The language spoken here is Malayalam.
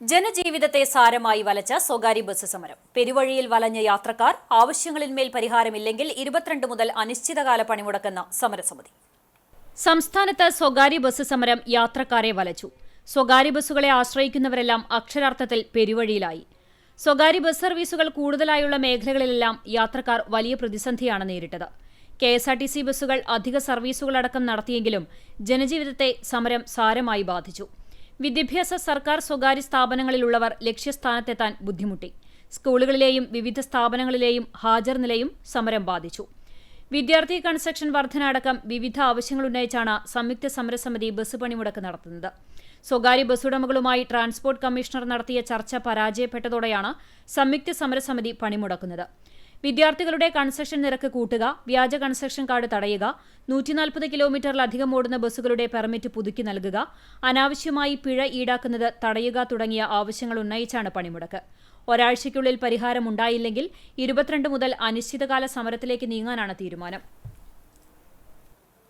ജനജീവിതത്തെ സാരമായി വലച്ച സ്വകാര്യ ബസ് സമരം. പെരുവഴിയിൽ വലഞ്ഞ യാത്രക്കാർ ആവശ്യങ്ങളിന്മേൽ പരിഹാരമില്ലെങ്കിൽ ഇരുപത്തിരണ്ട് മുതൽ അനിശ്ചിതകാല പണിമുടക്കുന്ന സമരസമിതി. സംസ്ഥാനത്ത് സ്വകാര്യ ബസ് സമരം യാത്രക്കാരെ വലച്ചു. സ്വകാര്യ ബസ്സുകളെ ആശ്രയിക്കുന്നവരെല്ലാം അക്ഷരാർത്ഥത്തിൽ പെരുവഴിയിലായി. സ്വകാര്യ ബസ് സർവീസുകൾ കൂടുതലായുള്ള മേഖലകളിലെല്ലാം യാത്രക്കാർ വലിയ പ്രതിസന്ധിയാണ് നേരിട്ടത്. K S R T C ബസ്സുകൾ അധിക സർവീസുകളടക്കം നടത്തിയെങ്കിലും ജനജീവിതത്തെ സമരം സാരമായി ബാധിച്ചു. വിദ്യാഭ്യാസ സർക്കാർ സ്വകാര്യ സ്ഥാപനങ്ങളിലുള്ളവർ ലക്ഷ്യസ്ഥാനത്തെത്താൻ ബുദ്ധിമുട്ടി. സ്കൂളുകളിലെയും വിവിധ സ്ഥാപനങ്ങളിലെയും ഹാജർ നിലയും സമരം ബാധിച്ചു. വിദ്യാർത്ഥി കൺസ്ട്രക്ഷൻ വർധന അടക്കം വിവിധ ആവശ്യങ്ങൾ ഉന്നയിച്ചാണ് സംയുക്ത സമരസമിതി ബസ് പണിമുടക്ക് നടത്തുന്നത്. സ്വകാര്യ ബസ്സുടമകളുമായി ട്രാൻസ്പോർട്ട് കമ്മീഷണർ നടത്തിയ ചർച്ച പരാജയപ്പെട്ടതോടെയാണ് സംയുക്ത സമരസമിതി പണിമുടക്കുന്നത്. വിദ്യാർത്ഥികളുടെ കൺസെഷൻ നിരക്ക് കൂട്ടുക വ്യാജ കൺസെഷൻ കാർഡ് തടയുക നൂറ്റിനാൽപ്പത് കിലോമീറ്ററിലധികം ഓടുന്ന ബസ്സുകളുടെ പെർമിറ്റ് പുതുക്കി നൽകുക അനാവശ്യമായി പിഴ ഈടാക്കുന്നത് തടയുക തുടങ്ങിയ ആവശ്യങ്ങൾ ഉന്നയിച്ചാണ് പണിമുടക്ക്. ഒരാഴ്ചയ്ക്കുള്ളിൽ പരിഹാരമുണ്ടായില്ലെങ്കിൽ ഇരുപത്തിരണ്ട് മുതൽ അനിശ്ചിതകാല സമരത്തിലേക്ക് നീങ്ങാനാണ് തീരുമാനം.